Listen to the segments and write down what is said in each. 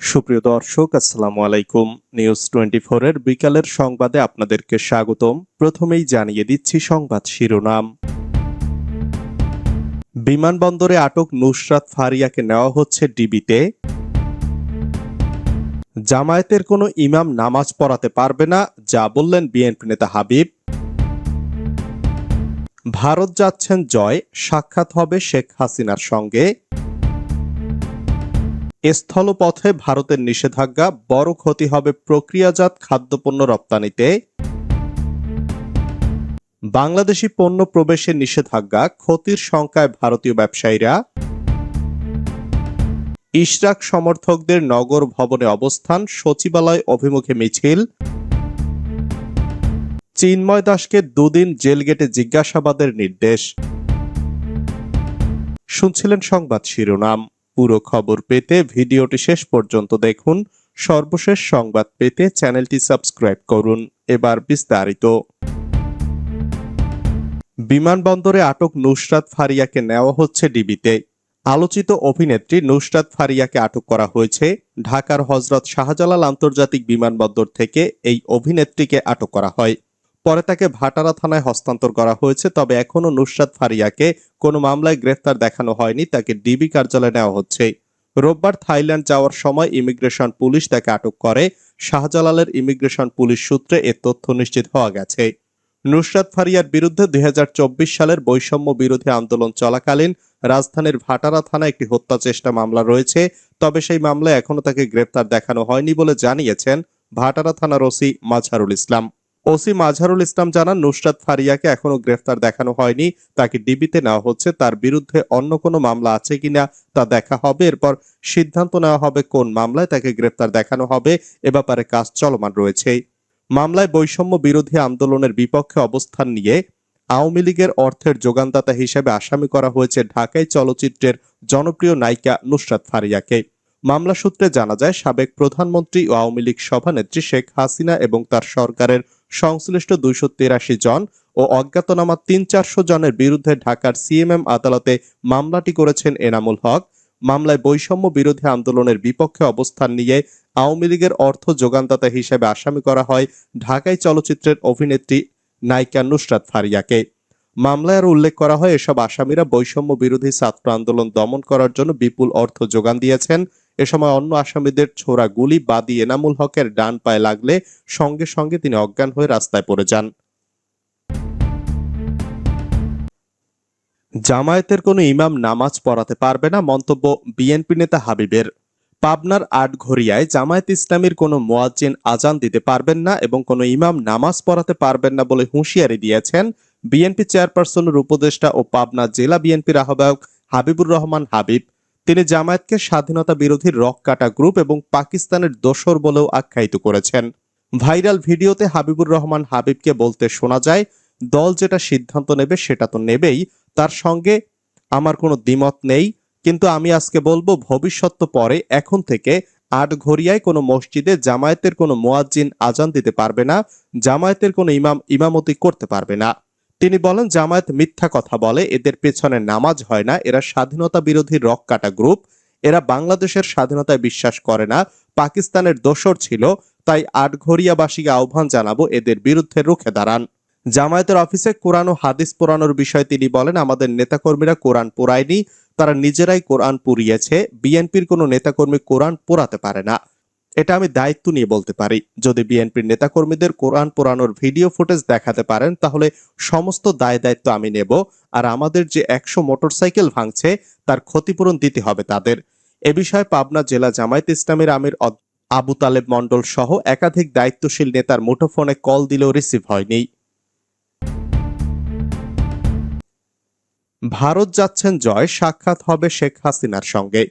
সুপ্রিয় দর্শক, আসসালামু আলাইকুম। নিউজ টোয়েন্টি এর বিকালের সংবাদে আপনাদেরকে স্বাগতম। প্রথমেই জানিয়ে দিচ্ছি সংবাদ শিরোনাম। বিমানবন্দরে আটক নুসরাত ফারিয়াকে নেওয়া হচ্ছে ডিবিতে। জামায়াতের কোনো ইমাম নামাজ পড়াতে পারবে না, যা বললেন বিএনপি নেতা হাবিব। ভারত যাচ্ছেন জয়, সাক্ষাৎ হবে শেখ হাসিনার সঙ্গে। স্থলপথে ভারতের নিষেধাজ্ঞা, বড় ক্ষতি হবে প্রক্রিয়াজাত খাদ্যপণ্য রপ্তানিতে। বাংলাদেশি পণ্য প্রবেশের নিষেধাজ্ঞা, ক্ষতির সংখ্যায় ভারতীয় ব্যবসায়ীরা। ইশরাক সমর্থকদের নগর ভবনে অবস্থান, সচিবালয় অভিমুখে মিছিল। চিন্ময় দাসকে দুদিন জেল গেটে জিজ্ঞাসাবাদের নির্দেশ। শুনছিলেন সংবাদ শিরোনাম। পুরো খবর পেতে ভিডিওটি শেষ পর্যন্ত দেখুন। সর্বশেষ সংবাদ পেতে চ্যানেলটি সাবস্ক্রাইব করুন। এবার বিস্তারিত। বিমানবন্দরে আটক নুসরাত ফারিয়াকে নেওয়া হচ্ছে ডিবিতে। আলোচিত অভিনেত্রী নুসরাত ফারিয়াকে আটক করা হয়েছে ঢাকার হজরত শাহজালাল আন্তর্জাতিক বিমানবন্দর থেকে এই অভিনেত্রীকে আটক করা হয়। পরে তাকে ভাটারা থানায় হস্তান্তর করা হয়েছে, তবে এখনও নুসরাত ফারিয়াকে কোনো মামলায় গ্রেফতার দেখানো হয়নি, তাকে ডিবি কার্যালয়ে নেওয়া হচ্ছে। রোববার থাইল্যান্ড যাওয়ার সময় ইমিগ্রেশন পুলিশ তাকে আটক করে। শাহজালালের ইমিগ্রেশন পুলিশ সূত্রে এ তথ্য নিশ্চিত হওয়া গেছে। নুসরাত ফারিয়ার বিরুদ্ধে দুই হাজার চব্বিশ সালের বৈষম্য বিরোধী আন্দোলন চলাকালীন রাজধানীর ভাটারা থানায় একটি হত্যা চেষ্টা মামলা রয়েছে, তবে সেই মামলায় এখনও তাকে গ্রেফতার দেখানো হয়নি বলে জানিয়েছেন ভাটারা থানার ওসি মাঝহারুল ইসলাম। ওসি মাঝহারুল ইসলাম জানান, নুসরাত ফারিয়াকে এখনও গ্রেফতার দেখানো হয়নি। তাকে ডিবিতে নেওয়া হচ্ছে। তার বিরুদ্ধে অন্য কোনো মামলা আছে কিনা তা দেখা হবে। এরপর সিদ্ধান্ত নেওয়া হবে কোন মামলায় তাকে গ্রেফতার দেখানো হবে। এ ব্যাপারে কাজ চলমান রয়েছে। মামলায় বৈষম্য বিরোধী আন্দোলনের বিপক্ষে অবস্থান নিয়ে আওয়ামী লীগের অর্থের যোগানদাতা হিসেবে আসামি করা হয়েছে ঢাকায় চলচ্চিত্রের জনপ্রিয় নায়িকা নুসরাত ফারিয়াকে। মামলা সূত্রে জানা যায়, সাবেক প্রধানমন্ত্রী ও আওয়ামী লীগ সভানেত্রী শেখ হাসিনা এবং তার সরকারের সংশ্লিষ্ট দুইশো তিরাশি জন ও অজ্ঞাতনামা তিন চারশো জনের বিরুদ্ধে ঢাকার সিএমএম আদালতে মামলাটি করেছেন এনামুল হক। মামলায় বৈষম্য বিরোধী আন্দোলনের বিপক্ষে অবস্থান নিয়ে আওয়ামী লীগের অর্থ যোগানদাতা হিসেবে আসামি করা হয় ঢাকায় চলচ্চিত্রের অভিনেত্রী নায়িকা নুসরাত ফারিয়াকে। মামলায় আরও উল্লেখ করা হয়, এসব আসামিরা বৈষম্য বিরোধী ছাত্র আন্দোলন দমন করার জন্য বিপুল অর্থ যোগান দিয়েছেন। এ সময় অন্য আসামিদের ছোড়া গুলি বাদী এনামুল হকের ডান পায়ে লাগলে সঙ্গে সঙ্গে তিনি অজ্ঞান হয়ে রাস্তায় পড়ে যান। জামায়াতের কোনো ইমাম নামাজ পড়াতে পারবে না মন্তব্য বিএনপি নেতা হাবিবের। পাবনার আটঘরিয়ায় জামায়াত ইসলামীর কোনো মোয়াজ্জিন আজান দিতে পারবেন না এবং কোনো ইমাম নামাজ পড়াতে পারবেন না বলে হুঁশিয়ারি দিয়েছেন বিএনপি চেয়ারপারসনের উপদেষ্টা ও পাবনা জেলা বিএনপির আহ্বায়ক হাবিবুর রহমান হাবিব। তিনি জামায়াতকে স্বাধীনতা বিরোধী রক কাটা গ্রুপ এবং পাকিস্তানের দোসর বলেও আখ্যায়িত করেছেন। ভাইরাল ভিডিওতে হাবিবুর রহমান হাবিবকে বলতে শোনা যায়, দল যেটা সিদ্ধান্ত নেবে সেটা তো নেবেই, তার সঙ্গে আমার কোনো দ্বিমত নেই, কিন্তু আমি আজকে বলব ভবিষ্যৎ তো পরে, এখন থেকে আট ঘরিয়ায় কোনো মসজিদে জামায়াতের কোনো মোয়াজ্জিন আজান দিতে পারবে না, জামায়াতের কোনো ইমাম ইমামতি করতে পারবে না। তিনি বলেন, জামায়াত মিথ্যা কথা বলে, এদের পেছনে নামাজ হয় না, এরা স্বাধীনতা বিরোধী রক কাটা গ্রুপ, এরা বাংলাদেশের স্বাধীনতায় বিশ্বাস করে না, পাকিস্তানের দোসর ছিল, তাই আটঘরিয়াবাসীকে আহ্বান জানাব, এদের বিরুদ্ধে রুখে দাঁড়ান। জামায়াতের অফিসে কোরআন ও হাদিস পোড়ানোর বিষয়ে তিনি বলেন, আমাদের নেতাকর্মীরা কোরআন পোড়ায়নি, তারা নিজেরাই কোরআন পুড়িয়েছে, বিএনপির কোনো নেতাকর্মী কোরআন পোড়াতে পারে না। এটা আমি দায়িত্ব নিয়ে বলতে পারি। যদি বিএনপির নেতাকর্মীদের কোরআন পোড়ানোর ভিডিও ফুটেজ দেখাতে পারেন, তাহলে সমস্ত দায় দায়িত্ব আমি নেব আর আমাদের যে একশো মোটরসাইকেল ভাঙছে, তার ক্ষতিপূরণ দিতে হবে তাদের। এ বিষয়ে পাবনা জেলা জামায়াত ইসলামের আমির আবু তালেব মন্ডল সহ একাধিক দায়িত্বশীল নেতার মুঠোফোনে কল দিলেও রিসিভ হয়নি। ভারত যাচ্ছেন জয়, সাক্ষাৎ হবে শেখ হাসিনার সঙ্গে।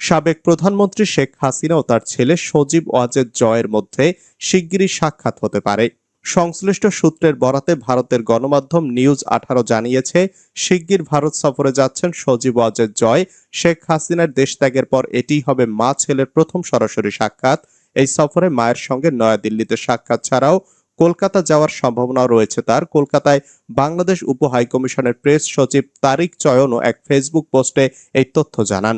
সাবেক প্রধানমন্ত্রী শেখ হাসিনা ও তার ছেলে সজীব ওয়াজেদ জয়ের মধ্যে শিগগিরই সাক্ষাৎ হতে পারে। সংশ্লিষ্ট সূত্রের বরাতে ভারতের গণমাধ্যম নিউজ আঠারো জানিয়েছে, শিগগির ভারত সফরে যাচ্ছেন সজীব ওয়াজেদ জয়। শেখ হাসিনার দেশ ত্যাগের পর এটিই হবে মা ছেলের প্রথম সরাসরি সাক্ষাৎ। এই সফরে মায়ের সঙ্গে নয়াদিল্লিতে সাক্ষাৎ ছাড়াও কলকাতা যাওয়ার সম্ভাবনা রয়েছে তার। কলকাতায় বাংলাদেশ উপ হাইকমিশনের প্রেস সচিব তারিক চয়নও এক ফেসবুক পোস্টে এই তথ্য জানান।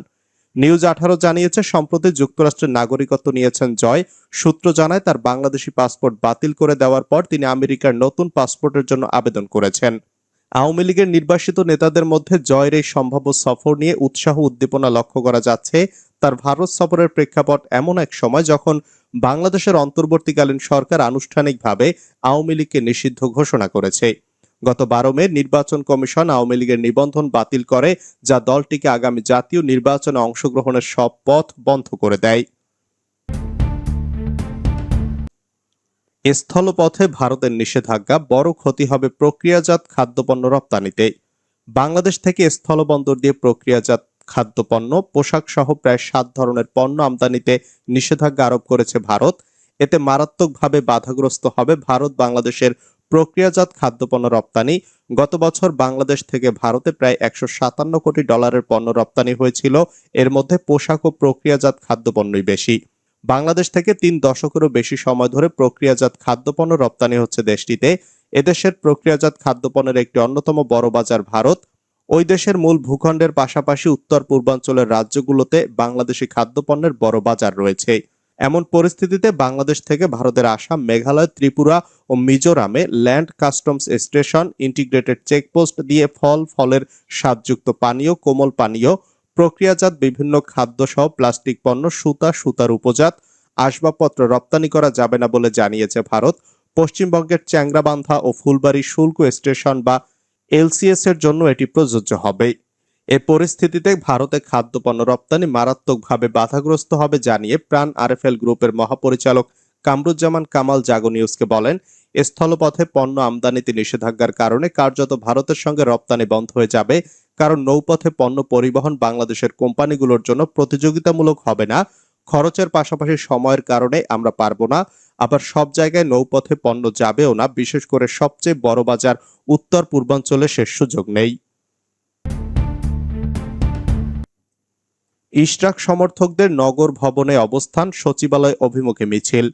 নিউজ আঠারো জানিয়েছে, সম্প্রতি যুক্তরাষ্ট্রের নাগরিকত্ব নিয়েছেন জয়। সূত্র জানায়, তার বাংলাদেশি পাসপোর্ট বাতিল করে দেওয়ার পর তিনি আমেরিকার নতুন পাসপোর্টের জন্য আবেদন করেছেন। আওয়ামী লীগের নির্বাসিত নেতাদের মধ্যে জয়ের এই সম্ভাব্য সফর নিয়ে উৎসাহ উদ্দীপনা লক্ষ্য করা যাচ্ছে। তার ভারত সফরের প্রেক্ষাপট এমন এক সময় যখন বাংলাদেশের অন্তর্বর্তীকালীন সরকার আনুষ্ঠানিকভাবে আওয়ামী লীগকে নিষিদ্ধ ঘোষণা করেছে। গত বারো মে নির্বাচন কমিশন আওয়ামী লীগের নিবন্ধন বাতিল করে, যা দলটিকে আগামী জাতীয় নির্বাচনে অংশগ্রহণের সব পথ বন্ধ করে দেয়। স্থলপথে ভারতের নিষেধাজ্ঞা বড় ক্ষতি হবে প্রক্রিয়াজাত খাদ্যপণ্য রপ্তানিতে। বাংলাদেশ থেকে স্থলবন্দর দিয়ে প্রক্রিয়াজাত খাদ্যপণ্য পোশাক সহ প্রায় সাত ধরনের পণ্য আমদানিতে নিষেধাজ্ঞা আরোপ করেছে ভারত। এতে মারাত্মকভাবে বাধাগ্রস্ত হবে ভারত বাংলাদেশের প্রক্রিয়াজাত খাদ্যপণ্য রপ্তানি। গত বছর বাংলাদেশ থেকে ভারতে প্রায় একশো সাতান্ন কোটি ডলারের পণ্য রপ্তানি হয়েছিল। এর মধ্যে পোশাক ও প্রক্রিয়াজাত খাদ্যপণ্যই বেশি। বাংলাদেশ থেকে তিন দশকেরও বেশি সময় ধরে প্রক্রিয়াজাত খাদ্যপণ্য রপ্তানি হচ্ছে দেশটিতে। এদেশের প্রক্রিয়াজাত খাদ্যপণ্যের একটি অন্যতম বড় বাজার ভারত। ওই দেশের মূল ভূখণ্ডের পাশাপাশি উত্তর পূর্বাঞ্চলের রাজ্যগুলোতে বাংলাদেশি খাদ্যপণ্যের বড় বাজার রয়েছে। এমন পরিস্থিতিতে বাংলাদেশ থেকে ভারতের আসা মেঘালয়, ত্রিপুরা ও মিজোরামে land customs station, integrated checkpost দিয়ে ফল, ফলের স্বাদযুক্ত পানীয়, কোমল পানীয়, প্রক্রিয়াজাত বিভিন্ন খাদ্য সহ প্লাস্টিক পণ্য, সুতা, সুতার উপজাত, আসবাবপত্র রপ্তানি করা যাবে না বলে জানিয়েছে ভারত। পশ্চিমবঙ্গের চ্যাংরাবান্ধা ও ফুলবাড়ি শুল্ক স্টেশন বা এলসিএস এর জন্য এটি প্রযোজ্য হবে। এ পরিস্থিতিতে ভারতে খাদ্যপণ্য রপ্তানি মারাত্মকভাবে বাধাগ্রস্ত হবে জানিয়ে প্রাণ আরএফএল গ্রুপের মহাপরিচালক কামরুজ্জামান কামাল জাগো নিউজকে বলেন স্থলপথে পণ্য আমদানিতে নিষেধাজ্ঞার কারণে কার্যত ভারতের সঙ্গে রপ্তানি বন্ধ হয়ে যাবে। কারণ নৌপথে পণ্য পরিবহন বাংলাদেশের কোম্পানিগুলোর জন্য প্রতিযোগিতামূলক হবে না। খরচের পাশাপাশি সময়ের কারণে আমরা পারব না। আবার সব জায়গায় নৌপথে পণ্য যাবেও না। বিশেষ করে সবচেয়ে বড় বাজার উত্তর পূর্বাঞ্চলে সে সুযোগ নেই। ইশরাক সমর্থকদের নগর ভবনে অবস্থান সচিবালয় অভিমুখে মিছিল।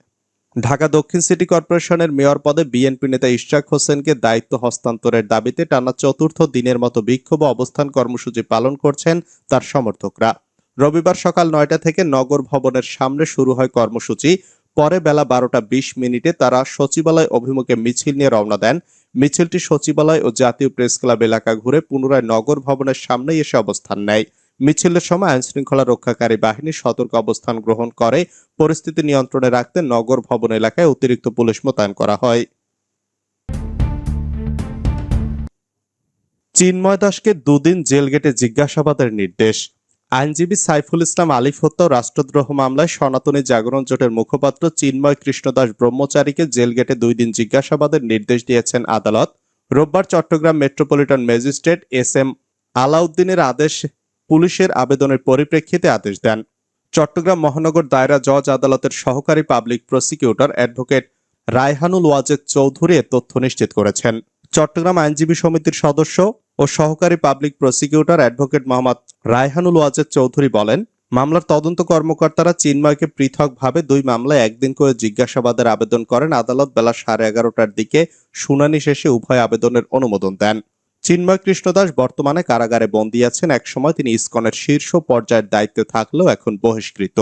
ঢাকা দক্ষিণ সিটি কর্পোরেশনের মেয়র পদে বিএনপি নেতা ইশরাক হোসেনকে দায়িত্ব হস্তান্তরের দাবিতে টানা চতুর্থ দিনের মতো বিক্ষোভ অবস্থান কর্মসূচি পালন করছেন তার সমর্থকরা। রবিবার সকাল নয়টা থেকে নগর ভবনের সামনে শুরু হয় কর্মসূচি। পরে বেলা বারোটা বিশ মিনিটে তারা সচিবালয় অভিমুখে মিছিল নিয়ে রওনা দেন। মিছিলটি সচিবালয় ও জাতীয় প্রেস ক্লাব এলাকা ঘুরে পুনরায় নগর ভবনের সামনেই এসে অবস্থান নেয়। মিছিলের সময় আইন শৃঙ্খলা রক্ষাকারী বাহিনী সতর্ক অবস্থান গ্রহণ করে, পরিস্থিতি নিয়ন্ত্রণে রাখতে নগর ভবন এলাকায় অতিরিক্ত পুলিশ মোতায়েন করা হয়। চিন্ময় দাসকে দুদিন জেল গেটে জিজ্ঞাসাবাদের নির্দেশ। আইনজীবী সাইফুল ইসলাম আলিফ হত্যা রাষ্ট্রদ্রোহ মামলায় সনাতনী জাগরণ জোটের মুখপাত্র চিন্ময় কৃষ্ণদাস ব্রহ্মচারীকে জেল গেটে দুই দিন জিজ্ঞাসাবাদের নির্দেশ দিয়েছেন আদালত। রোববার Chittagong metropolitan magistrate S M আলাউদ্দিনের আদেশ পুলিশের আবেদনের পরিপ্রেক্ষিতে আদেশ দেন। চট্টগ্রাম মহানগর দায়রা জজ আদালতের সহকারী public prosecutor advocate Raihanul Wajed Chowdhury তথ্য নিশ্চিত করেছেন। চট্টগ্রাম আইনজীবী সমিতির সদস্য ও সহকারী public prosecutor advocate Mohammad Raihanul Wajed Chowdhury বলেন, মামলার তদন্ত কর্মকর্তারা চিন্ময়কে পৃথকভাবে দুই মামলায় একদিন করে জিজ্ঞাসাবাদের আবেদন করেন। আদালত বেলা সাড়ে এগারোটার দিকে শুনানি শেষে উভয় আবেদনের অনুমোদন দেন। চিন্ময় কৃষ্ণদাস বর্তমানে কারাগারে বন্দী আছেন। একসময় তিনি ইসকনের শীর্ষ পর্যায়ের দায়িত্বে থাকলেও এখন বহিষ্কৃত।